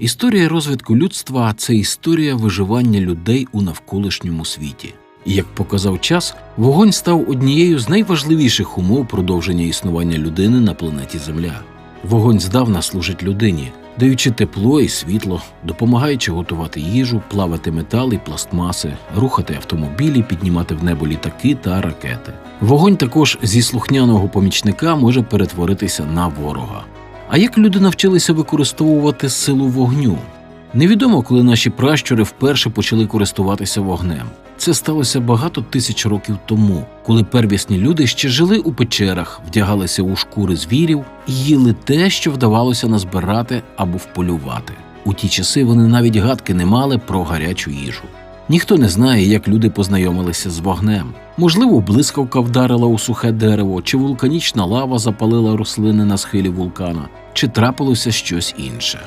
Історія розвитку людства це історія виживання людей у навколишньому світі. І як показав час, вогонь став однією з найважливіших умов продовження існування людини на планеті Земля. Вогонь здавна служить людині, даючи тепло і світло, допомагаючи готувати їжу, плавати метал і пластмаси, рухати автомобілі, піднімати в небо літаки та ракети. Вогонь також зі слухняного помічника може перетворитися на ворога. А як люди навчилися використовувати силу вогню? Невідомо, коли наші пращури вперше почали користуватися вогнем. Це сталося багато тисяч років тому, коли первісні люди ще жили у печерах, вдягалися у шкури звірів і їли те, що вдавалося назбирати або вполювати. У ті часи вони навіть гадки не мали про гарячу їжу. Ніхто не знає, як люди познайомилися з вогнем. Можливо, блискавка вдарила у сухе дерево, чи вулканічна лава запалила рослини на схилі вулкана, чи трапилося щось інше.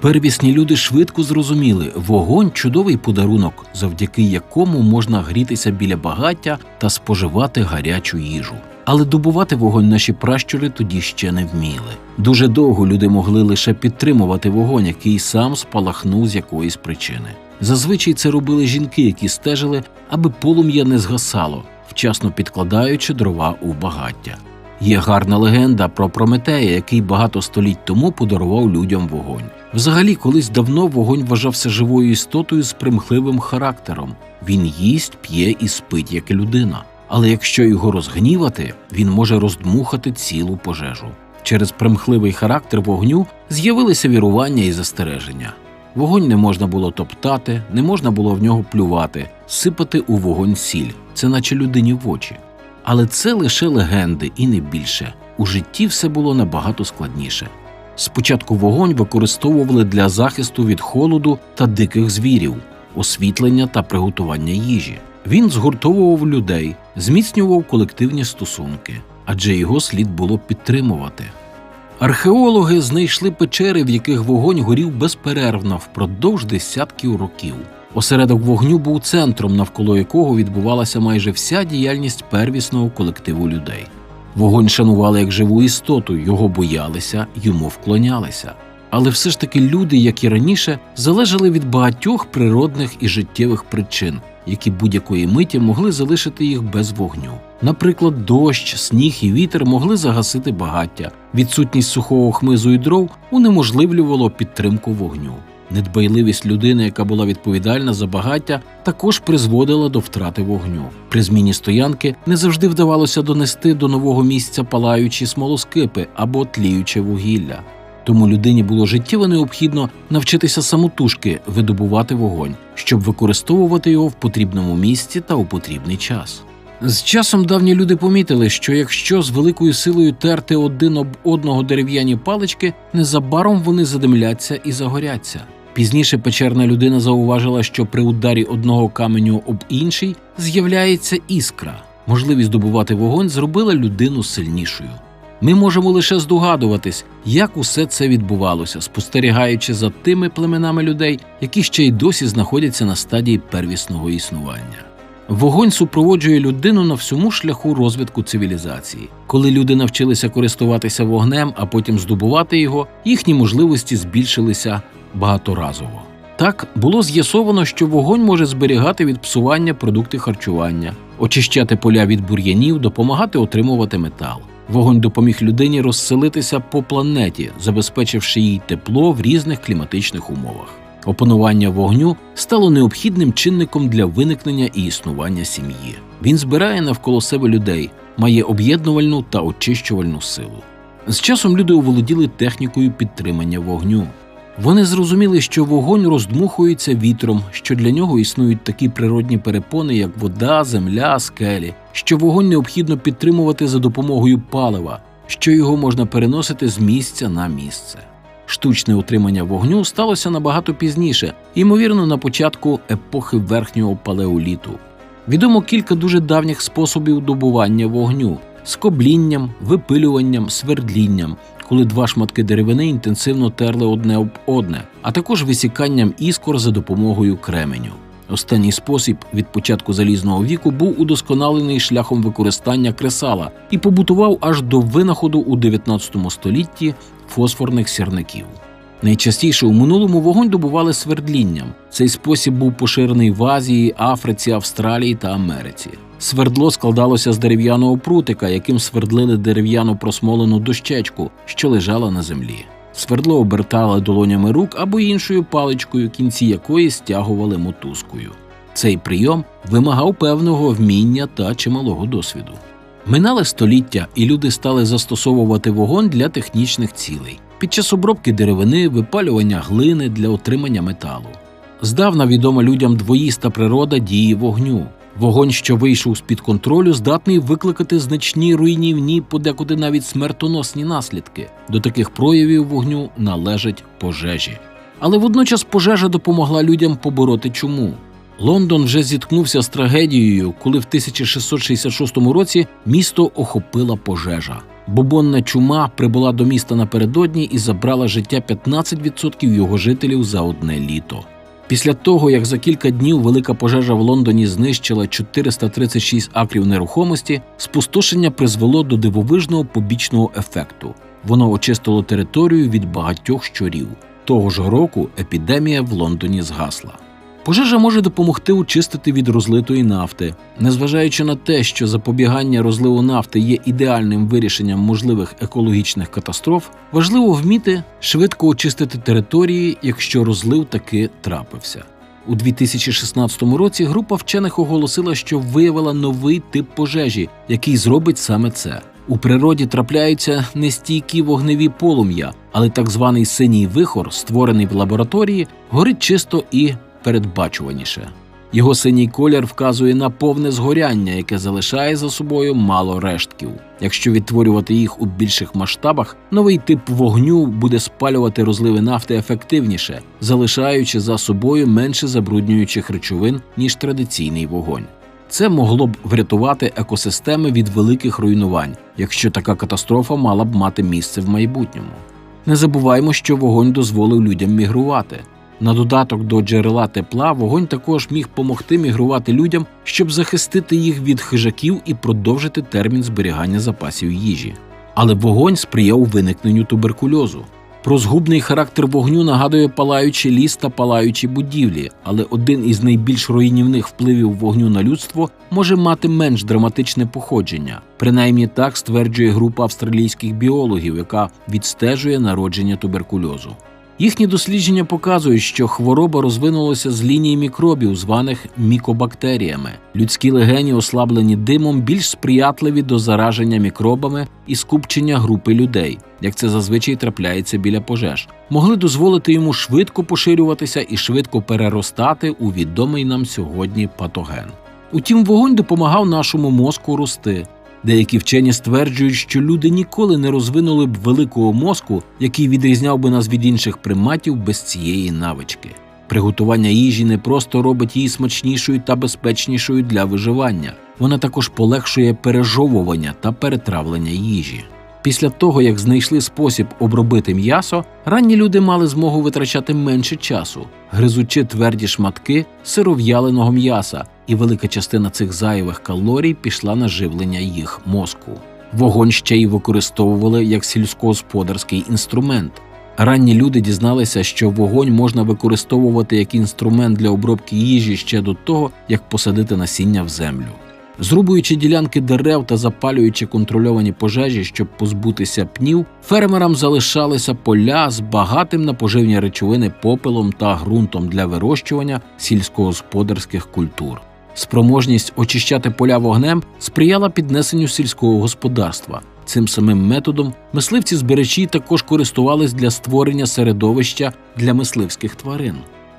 Первісні люди швидко зрозуміли, вогонь чудовий подарунок, завдяки якому можна грітися біля багаття та споживати гарячу їжу. Але добувати вогонь наші пращури тоді ще не вміли. Дуже довго люди могли лише підтримувати вогонь, який сам спалахнув з якоїсь причини. Зазвичай це робили жінки, які стежили, аби полум'я не згасало, вчасно підкладаючи дрова у багаття. Є гарна легенда про Прометея, який багато століть тому подарував людям вогонь. Взагалі, колись давно вогонь вважався живою істотою з примхливим характером. Він їсть, п'є і спить, як людина. Але якщо його розгнівати, він може роздмухати цілу пожежу. Через примхливий характер вогню з'явилися вірування і застереження. Вогонь не можна було топтати, не можна було в нього плювати, сипати у вогонь сіль, це наче людині в очі. Але це лише легенди і не більше. У житті все було набагато складніше. Спочатку вогонь використовували для захисту від холоду та диких звірів, освітлення та приготування їжі. Він згуртовував людей, зміцнював колективні стосунки, адже його слід було підтримувати. Археологи знайшли печери, в яких вогонь горів безперервно впродовж десятків років. Осередок вогню був центром, навколо якого відбувалася майже вся діяльність первісного колективу людей. Вогонь шанували як живу істоту, його боялися, йому вклонялися. Але все ж таки люди, як і раніше, залежали від багатьох природних і життєвих причин, які будь-якої миті могли залишити їх без вогню. Наприклад, дощ, сніг і вітер могли загасити багаття. Відсутність сухого хмизу і дров унеможливлювало підтримку вогню. Недбайливість людини, яка була відповідальна за багаття, також призводила до втрати вогню. При зміні стоянки не завжди вдавалося донести до нового місця палаючі смолоскипи або тліюче вугілля. Тому людині було життєво необхідно навчитися самотужки видобувати вогонь, щоб використовувати його в потрібному місці та у потрібний час. З часом давні люди помітили, що якщо з великою силою терти один об одного дерев'яні палички, незабаром вони задимляться і загоряться. Пізніше печерна людина зауважила, що при ударі одного каменю об інший з'являється іскра. Можливість добувати вогонь зробила людину сильнішою. Ми можемо лише здогадуватись, як усе це відбувалося, спостерігаючи за тими племенами людей, які ще й досі знаходяться на стадії первісного існування. Вогонь супроводжує людину на всьому шляху розвитку цивілізації. Коли люди навчилися користуватися вогнем, а потім здобувати його, їхні можливості збільшилися багаторазово. Так було з'ясовано, що вогонь може зберігати від псування продукти харчування, очищати поля від бур'янів, допомагати отримувати метал. Вогонь допоміг людині розселитися по планеті, забезпечивши їй тепло в різних кліматичних умовах. Опанування вогню стало необхідним чинником для виникнення і існування сім'ї. Він збирає навколо себе людей, має об'єднувальну та очищувальну силу. З часом люди оволоділи технікою підтримання вогню. Вони зрозуміли, що вогонь роздмухується вітром, що для нього існують такі природні перепони, як вода, земля, скелі, що вогонь необхідно підтримувати за допомогою палива, що його можна переносити з місця на місце. Штучне утримання вогню сталося набагато пізніше, ймовірно, на початку епохи верхнього палеоліту. Відомо кілька дуже давніх способів добування вогню скоблінням, випилюванням, свердлінням, коли два шматки деревини інтенсивно терли одне об одне, а також висіканням іскор за допомогою кременю. Останній спосіб від початку залізного віку був удосконалений шляхом використання кресала і побутував аж до винаходу у 19 столітті фосфорних сірників. Найчастіше у минулому вогонь добували свердлінням. Цей спосіб був поширений в Азії, Африці, Австралії та Америці. Свердло складалося з дерев'яного прутика, яким свердлили дерев'яну просмолену дощечку, що лежала на землі. Свердло обертали долонями рук або іншою паличкою, кінці якої стягували мотузкою. Цей прийом вимагав певного вміння та чималого досвіду. Минали століття, і люди стали застосовувати вогонь для технічних цілей під час обробки деревини, випалювання глини для отримання металу. Здавна відома людям двоїста природа дії вогню. Вогонь, що вийшов з-під контролю, здатний викликати значні руйнівні, подекуди навіть смертоносні наслідки. До таких проявів вогню належать пожежі. Але водночас пожежа допомогла людям побороти чуму. Лондон вже зіткнувся з трагедією, коли в 1666 році місто охопила пожежа. Бубонна чума прибула до міста напередодні і забрала життя 15% його жителів за одне літо. Після того, як за кілька днів велика пожежа в Лондоні знищила 436 акрів нерухомості, спустошення призвело до дивовижного побічного ефекту. Воно очистило територію від багатьох щурів. Того ж року епідемія в Лондоні згасла. Пожежа може допомогти очистити від розлитої нафти. Незважаючи на те, що запобігання розливу нафти є ідеальним вирішенням можливих екологічних катастроф, важливо вміти швидко очистити території, якщо розлив таки трапився. У 2016 році група вчених оголосила, що виявила новий тип пожежі, який зробить саме це. У природі трапляються нестійкі вогневі полум'я, але так званий синій вихор, створений в лабораторії, горить чисто і передбачуваніше. Його синій колір вказує на повне згоряння, яке залишає за собою мало рештків. Якщо відтворювати їх у більших масштабах, новий тип вогню буде спалювати розливи нафти ефективніше, залишаючи за собою менше забруднюючих речовин ніж традиційний вогонь. Це могло б врятувати екосистеми від великих руйнувань, якщо така катастрофа мала б мати місце в майбутньому. Не забуваймо, що вогонь дозволив людям мігрувати. На додаток до джерела тепла вогонь також міг помогти мігрувати людям, щоб захистити їх від хижаків і продовжити термін зберігання запасів їжі. Але вогонь сприяв виникненню туберкульозу. Про згубний характер вогню нагадує палаючий ліс та палаючі будівлі, але один із найбільш руйнівних впливів вогню на людство може мати менш драматичне походження. Принаймні так стверджує група австралійських біологів, яка відстежує народження туберкульозу. Їхні дослідження показують, що хвороба розвинулася з лінії мікробів, званих мікобактеріями. Людські легені, ослаблені димом, більш сприятливі до зараження мікробами і скупчення групи людей, як це зазвичай трапляється біля пожеж, могли дозволити йому швидко поширюватися і швидко переростати у відомий нам сьогодні патоген. Утім, вогонь допомагав нашому мозку рости. Деякі вчені стверджують, що люди ніколи не розвинули б великого мозку, який відрізняв би нас від інших приматів без цієї навички. Приготування їжі не просто робить її смачнішою та безпечнішою для виживання, вона також полегшує пережовування та перетравлення їжі. Після того, як знайшли спосіб обробити м'ясо, ранні люди мали змогу витрачати менше часу, гризучи тверді шматки сиров'яленого м'яса, і велика частина цих зайвих калорій пішла на живлення їх мозку. Вогонь ще й використовували як сільськогосподарський інструмент. Ранні люди дізналися, що вогонь можна використовувати як інструмент для обробки їжі ще до того, як посадити насіння в землю. Зрубуючи ділянки дерев та запалюючи контрольовані пожежі, щоб позбутися пнів, фермерам залишалися поля з багатим на поживні речовини попелом та ґрунтом для вирощування сільськогосподарських культур. Спроможність очищати поля вогнем сприяла піднесенню сільського господарства. Цим самим методом мисливці збирачі також користувались для створення середовища для мисливських тварин.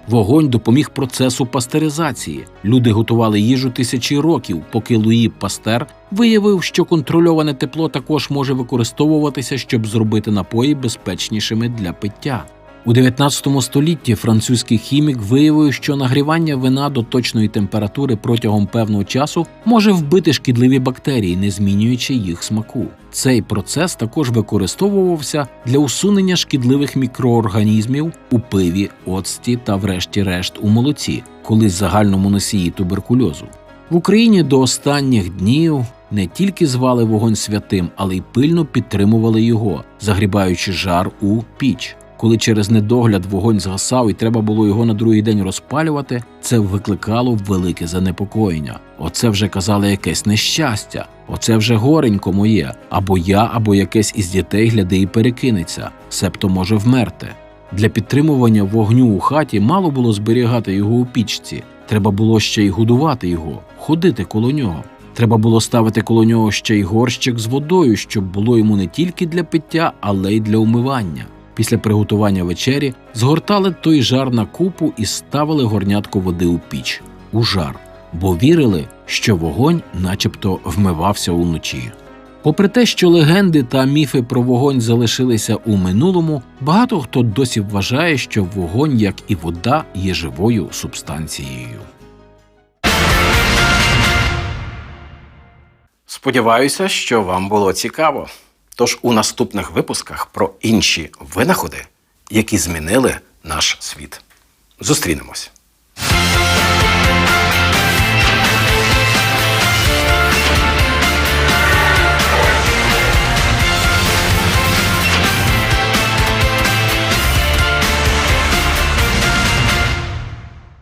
Вогонь допоміг процесу пастеризації. Люди готували їжу тисячі років, поки Луї Пастер виявив, що контрольоване тепло також може використовуватися, щоб зробити напої безпечнішими для пиття. У 19 столітті французький хімік виявив, що нагрівання вина до точної температури протягом певного часу може вбити шкідливі бактерії, не змінюючи їх смаку. Цей процес також використовувався для усунення шкідливих мікроорганізмів у пиві, оцті та, врешті-решт, у молоці, колись загальному носії туберкульозу. В Україні до останніх днів не тільки звали вогонь святим, але й пильно підтримували його, загрібаючи жар у піч. Коли через недогляд вогонь згасав і треба було його на другий день розпалювати, це викликало велике занепокоєння. Оце вже казали якесь нещастя, оце вже горенько моє, або я, або якесь із дітей гляди і перекинеться, себто може вмерти. Для підтримування вогню у хаті мало було зберігати його у пічці, треба було ще й годувати його, ходити коло нього. Треба було ставити коло нього ще й горщик з водою, щоб було йому не тільки для пиття, але й для умивання. Після приготування вечері згортали той жар на купу і ставили горнятко води у піч у жар, бо вірили, що вогонь, начебто, вмивався уночі. Попри те, що легенди та міфи про вогонь залишилися у минулому, багато хто досі вважає, що вогонь, як і вода, є живою субстанцією. Сподіваюся, що вам було цікаво. Тож у наступних випусках про інші винаходи, які змінили наш світ. Зустрінемось.